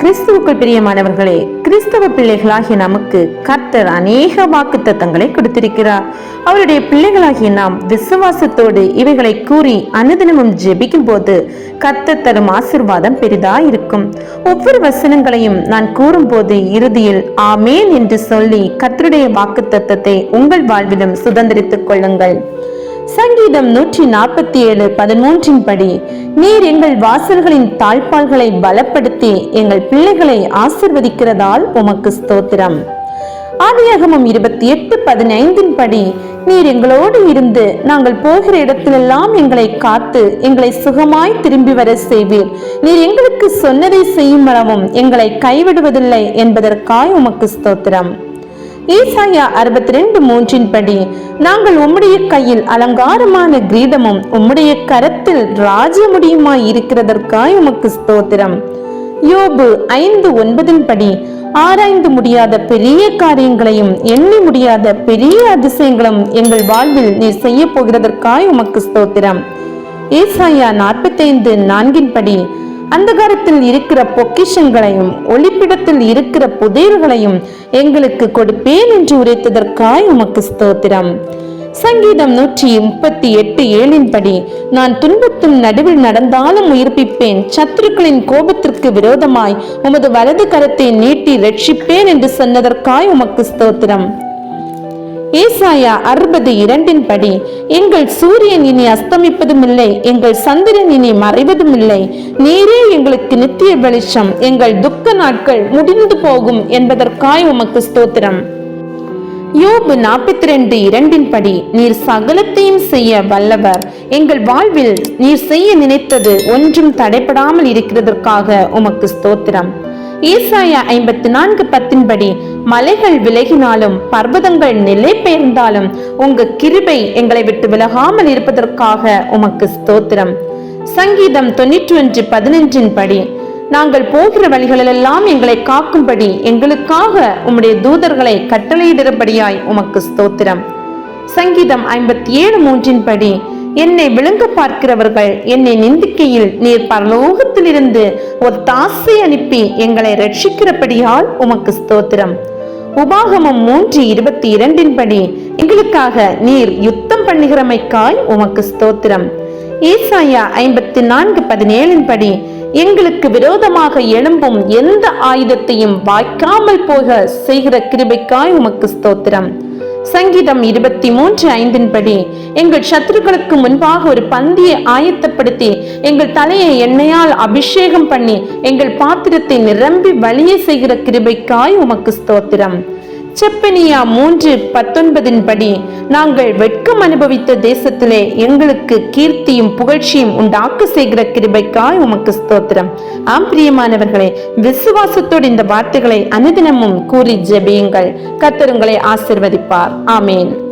கிறிஸ்துவுக்குள் பிரியமானவர்களே கிறிஸ்தவ பிள்ளைகளாகிய நமக்கு கர்த்தர் அநேக வாக்கு தத்தங்களை கொடுத்திருக்கிறார். அவருடைய பிள்ளைகளாகிய நாம் விசுவாசத்தோடு இவைகளை கூறி அனுதினமும் ஜெபிக்கும் போது கர்த்தர் தரும் ஆசிர்வாதம் பெரிதா இருக்கும் ஒவ்வொரு வசனங்களையும் நான் கூறும்போது இறுதியில் ஆமேன் என்று சொல்லி கர்த்தருடைய வாக்கு தத்தத்தை உங்கள் வாழ்விலும் சுதந்திரித்துக் கொள்ளுங்கள். சங்கீதம் நூற்றி நாற்பத்தி ஏழு பதிமூன்றின் படி நீர் எங்கள் வாசல்களின் தாழ்பால்களை பலப்படுத்தி எங்கள் பிள்ளைகளை ஆசிர்வதிக்கிறதால் உமக்கு ஸ்தோத்திரம். ஆதியாகமம் இருபத்தி எட்டு பதினைந்தின் படி நீர் எங்களோடு இருந்து நாங்கள் போகிற இடத்திலெல்லாம் எங்களை காத்து எங்களை சுகமாய் திரும்பி வர செய்வீர். நீர் எங்களுக்கு சொன்னதை செய்யும் வரவும் எங்களை கைவிடுவதில்லை என்பதற்காய் உமக்கு ஸ்தோத்திரம். ஈசாயா அறுபத்தி ரெண்டு மூன்றின் படி நாங்கள் உம்முடைய கையில் அலங்காரமான கிரீடமும் உம்முடைய கரத்தில் ராஜமுடியுமாய் இருக்கிறதற்காய் உமக்கு ஸ்தோத்திரம். யோபு ஐந்து ஒன்பதின் படி ஆராய்ந்து முடியாத பெரிய காரியங்களையும் எண்ணி முடியாத பெரிய அதிசயங்களும் எங்கள் வாழ்வில் நீர் செய்ய போகிறதற்காய் உமக்கு ஸ்தோத்திரம். ஏசாயா நாற்பத்தைந்து நான்கின் படி அந்தகாரத்தில் இருக்கிற பொக்கிஷங்களையும் ஒளிப்பிடத்தில் இருக்கிற புதையல்களையும் எங்களுக்கு கொடுப்பேன் என்று உரைத்ததற்காய் உமக்கு ஸ்தோத்திரம். சங்கீதம் நூற்றி முப்பத்தி எட்டு ஏழின்படி நான் துன்பத்தின் நடுவில் நடந்தாலும் உயிர்ப்பிப்பேன். சத்துருக்களின் கோபத்திற்கு விரோதமாய் உமது வலது கரத்தை நீட்டி ரட்சிப்பேன் என்று சொன்னதற்காய் உமக்கு ஸ்தோத்திரம். ஏசாயா அறுபது இரண்டின் படி எங்கள் சூரியன் இனி அஸ்தமிப்பதும் இல்லை எங்கள் சந்திரன் இனி மறைவதும் இல்லை நீரே எங்களுக்கு நித்திய வெளிச்சம் எங்கள் துக்க நாட்கள் முடிந்து போகும் என்பதற்காய் உமக்கு ஸ்தோத்திரம். யோபு நாற்பத்தி ரெண்டு இரண்டின் படி நீர் சகலத்தையும் செய்ய வல்லவர். எங்கள் வாழ்வில் நீர் செய்ய நினைத்தது ஒன்றும் தடைப்படாமல் இருக்கிறதற்காக உமக்கு ஸ்தோத்திரம். ஈசாயா ஐம்பத்தி நான்கு பத்தின்படி மலைகள் விலகினாலும் பர்வதங்கள் நிலை பெயர்ந்தாலும் உங்க கிருபை எங்களை விட்டு விலகாமல் இருப்பதற்காக உமக்கு ஸ்தோத்திரம். சங்கீதம் தொன்னூற்றி ஒன்று பதினஞ்சின் படி நாங்கள் போகிற வழிகளிலெல்லாம் எங்களை காக்கும்படி எங்களுக்காக உம்முடைய தூதர்களை கட்டளையிடும்படியாய் உமக்கு ஸ்தோத்திரம். சங்கீதம் ஐம்பத்தி ஏழு மூன்றின் படி என்னை விளங்க பார்க்கிறவர்கள் என்னை நிந்திக்கையில் நீர் பரலோகத்திலிருந்து ஒரு தாசை அனுப்பி எங்களை ரட்சிக்கிறபடியால் உமக்கு ஸ்தோத்திரம். உபாகமம் மூன்று இருபத்தி இரண்டின் படி எங்களுக்காக நீர் யுத்தம் பண்ணுகிறமைக்காய் உமக்கு ஸ்தோத்திரம். ஈசாயா ஐம்பத்தி நான்கு பதினேழின் படி எங்களுக்கு விரோதமாக எழும்பும் எந்த ஆயுதத்தையும் வாய்க்காமல் போக செய்கிற கிருபைக்காய் உமக்கு ஸ்தோத்திரம். சங்கீதம் இருபத்தி மூன்று ஐந்தின் படி எங்கள் சத்துருக்களுக்கு முன்பாக ஒரு பந்தியை ஆயத்தப்படுத்தி எங்கள் தலையை எண்ணெயால் அபிஷேகம் பண்ணி எங்கள் பாத்திரத்தை நிரம்பி வழிய செய்கிற கிருபைக்காய் உமக்கு ஸ்தோத்திரம். செப்பனியா மூன்று பத்தொன்பதின் படி நாங்கள் வெட்கம் அனுபவித்த தேசத்திலே எங்களுக்கு கீர்த்தியும் புகழ்ச்சியும் உண்டாக்கு செய்கிற கிருபைக்காய் உமக்கு ஸ்தோத்திரம். ஆம் பிரியமானவர்களே விசுவாசத்தோடு இந்த வார்த்தைகளை அனுதினமும் கூறி ஜெபியுங்கள். கத்தருங்களை ஆசிர்வதிப்பார். ஆமேன்.